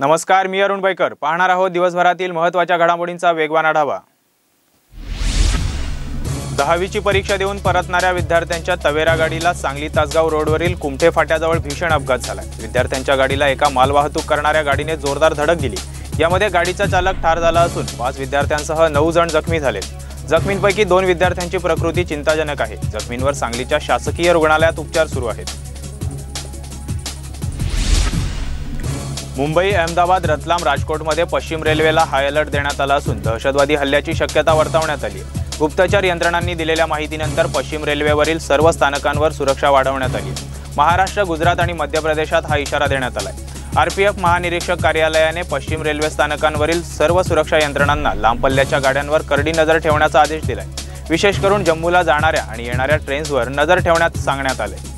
नमस्कार मी अरुण बैकर. पाहणार आहोत दिवसभरातील महत्त्वाच्या घडामोडींचा वेगवान आढावा. दहावीची परीक्षा देऊन परतणाऱ्या विद्यार्थ्यांच्या तवेरा गाडीला सांगली तासगाव रोडवरील कुमठे फाट्याजवळ भीषण अपघात झाला. विद्यार्थ्यांच्या गाडीला एका मालवाहतूक करणाऱ्या गाडीने जोरदार धडक दिली. यामध्ये गाडीचा चालक ठार झाला असून पाच विद्यार्थ्यांसह नऊ जण जखमी झालेत. जखमींपैकी दोन विद्यार्थ्यांची प्रकृती चिंताजनक आहे. जखमींवर सांगलीच्या शासकीय रुग्णालयात उपचार सुरू आहेत. मुंबई अहमदाबाद रतलाम राजकोटमध्ये पश्चिम रेल्वेला हाय अलर्ट देण्यात आला असून दहशतवादी हल्ल्याची शक्यता वर्तवण्यात आली गुप्तचर यंत्रणांनी दिलेल्या माहितीनंतर पश्चिम रेल्वेवरील सर्व स्थानकांवर सुरक्षा वाढवण्यात आली महाराष्ट्र गुजरात आणि मध्य प्रदेशात हा इशारा देण्यात आला आहे आरपीएफ महानिरीक्षक कार्यालयाने पश्चिम रेल्वे स्थानकांवरील सर्व सुरक्षा यंत्रणांना लांब पल्ल्याच्या गाड्यांवर करडी नजर ठेवण्याचा आदेश दिलाय. विशेष करून जम्मूला जाणाऱ्या आणि येणाऱ्या ट्रेन्सवर नजर ठेवण्यात सांगण्यात आले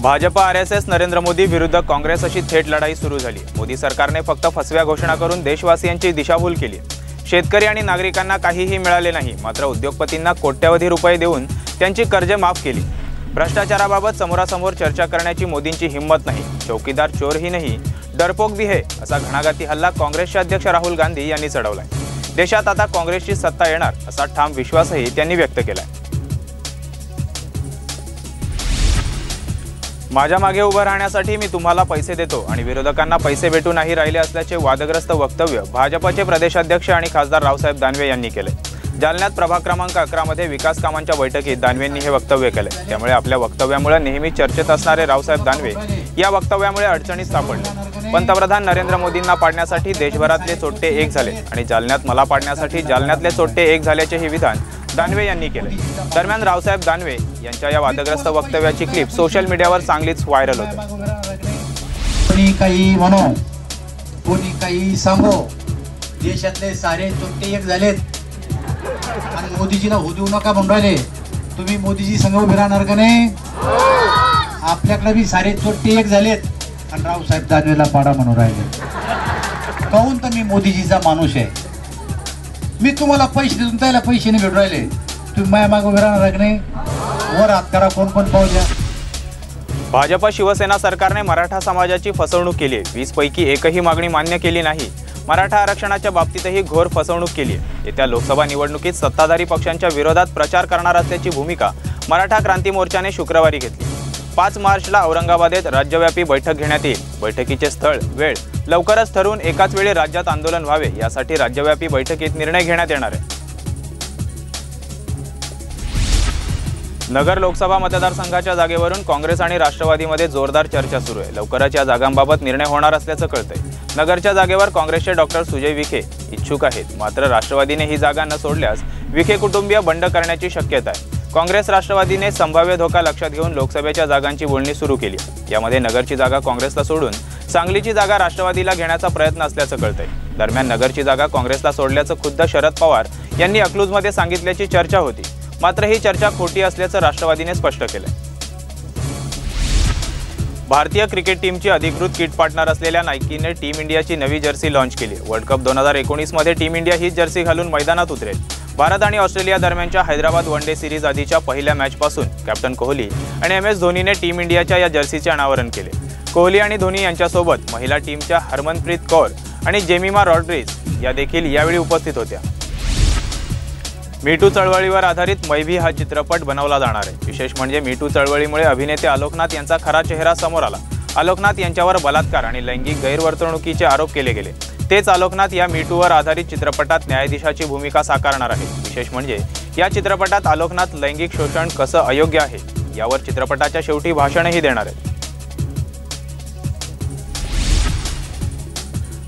Bhajap R S S Narendra Modi विरुद्ध काँग्रेस अशी थेट लढाई सुरू झाली. मोदी सरकारने फक्त फसव्या घोषणा करून देशवासियांची दिशाभूल केली. शेतकरी आणि नागरिकांना काहीही मिळाले नाही मात्र उद्योगपतींना कोट्यवधी रुपये देऊन त्यांची कर्जे माफ केली. भ्रष्टाचाराबाबत समोरासमोर चर्चा करण्याची मोदींची हिंमत नाही. चौकीदार चोरही नाही डरपोक बी हे असा घणाघाती हल्ला काँग्रेसचे अध्यक्ष राहुल गांधी यांनी चढवलाय. देशात आता काँग्रेसची सत्ता येणार असा ठाम विश्वासही त्यांनी व्यक्त केलाय. माझ्या मागे उभं राहण्यासाठी मी तुम्हाला पैसे देतो आणि विरोधकांना पैसे भेटू नाही राहिले असल्याचे वादग्रस्त वक्तव्य भाजपचे प्रदेशाध्यक्ष आणि खासदार रावसाहेब दानवे यांनी केले. जालन्यात प्रभाग क्रमांक अकरामध्ये विकास कामांच्या बैठकीत दानवेंनी हे वक्तव्य केले. त्यामुळे आपल्या वक्तव्यामुळे नेहमी चर्चेत असणारे रावसाहेब दानवे या वक्तव्यामुळे अडचणीत सापडले पंतप्रधान नरेंद्र मोदींना पाडण्यासाठी देशभरातले चोट्टे एक झाले आणि जालन्यात मला पाडण्यासाठी जालन्यातले चोट्टे एक झाल्याचे हे विधान दानवे यांनी केले दरम्यान रावसाहेब दानवे यांच्या या वादग्रस्त वक्तव्याची क्लिप सोशल मीडियावर चांगलीच व्हायरल होते. कोणी काही म्हणो कोणी काही सांगो देशातले सारे चोट्टे एक झालेत. आणि मोदीजीला होऊ देऊ नका म्हणून राहिले. तुम्ही मोदीजी संघ उभे राहणार का नाही? आपल्याकडे बी सारे चोट्टे एक झालेत. आणि रावसाहेब दानवेला पाडा म्हणून राहिले. काहून तर मी मोदीजीचा माणूस आहे? मी तुम्हाला पैसे देऊन त्याला पैसे नाही भेटू राहिले. तुम्ही माया मागे उभे राहणार का नाही? वर हात करा कोण कोण पाहू भाजप शिवसेना सरकारने मराठा समाजाची फसवणूक केली आहे. वीस पैकी एकही मागणी मान्य केली नाही. मराठा आरक्षणाच्या बाबतीतही घोर फसवणूक केली आहे. येत्या लोकसभा निवडणुकीत सत्ताधारी पक्षांच्या विरोधात प्रचार करणार असल्याची भूमिका मराठा क्रांती मोर्चाने शुक्रवारी घेतली. पाच मार्चला औरंगाबादेत राज्यव्यापी बैठक घेण्यात येईल. बैठकीचे स्थळ वेळ लवकरच ठरवून एकाच वेळी राज्यात आंदोलन व्हावे यासाठी राज्यव्यापी बैठकीत निर्णय घेण्यात येणार आहे. नगर लोकसभा मतदारसंघाच्या जागेवरून काँग्रेस आणि राष्ट्रवादीमध्ये जोरदार चर्चा सुरू आहे. लवकरच या जागांबाबत निर्णय होणार असल्याचं कळतंय. नगरच्या जागेवर काँग्रेसचे डॉक्टर सुजय विखे इच्छुक आहेत. मात्र राष्ट्रवादीने ही जागा न सोडल्यास विखे कुटुंबीय बंड करण्याची शक्यता आहे. काँग्रेस राष्ट्रवादीने संभाव्य धोका लक्षात घेऊन लोकसभेच्या जागांची बोलणी सुरू केली यामध्ये नगरची जागा काँग्रेसला सोडून सांगलीची जागा राष्ट्रवादीला घेण्याचा प्रयत्न असल्याचं कळतंय. दरम्यान नगरची जागा काँग्रेसला सोडल्याचं खुद्द शरद पवार यांनी अकलूजमध्ये सांगितल्याची चर्चा होती. मात्र ही चर्चा खोटी असल्याचं राष्ट्रवादीने स्पष्ट केलं भारतीय क्रिकेट टीमची अधिकृत किट पार्टनर असलेल्या नायकीने टीम इंडियाची नवी जर्सी लॉन्च केली. वर्ल्ड कप दोन हजार एकोणीसमध्ये टीम इंडिया हीच जर्सी घालून मैदानात उतरेल. भारत आणि ऑस्ट्रेलिया दरम्यानच्या हैदराबाद वन डे सिरीज आधीच्या पहिल्या मॅचपासून कॅप्टन कोहली आणि एम एस धोनीने टीम इंडियाच्या या जर्सीचे अनावरण केले. कोहली आणि धोनी यांच्यासोबत महिला टीमच्या हरमनप्रीत कौर आणि जेमिमा रॉड्रिस या देखील यावेळी उपस्थित होत्या. मीटू चळवळीवर आधारित मैभी हा चित्रपट बनवला जाणार आहे. विशेष म्हणजे मीटू चळवळीमुळे अभिनेते आलोकनाथ यांचा खरा चेहरा समोर आला. आलोकनाथ यांच्यावर बलात्कार आणि लैंगिक गैरवर्तणुकीचे आरोप केले गेले. तेच आलोकनाथ या मीटूवर आधारित चित्रपटात न्यायाधीशाची भूमिका साकारणार आहे विशेष म्हणजे या चित्रपटात आलोकनाथ लैंगिक शोषण कसं अयोग्य आहे यावर चित्रपटाच्या शेवटी भाषणही देणार आहे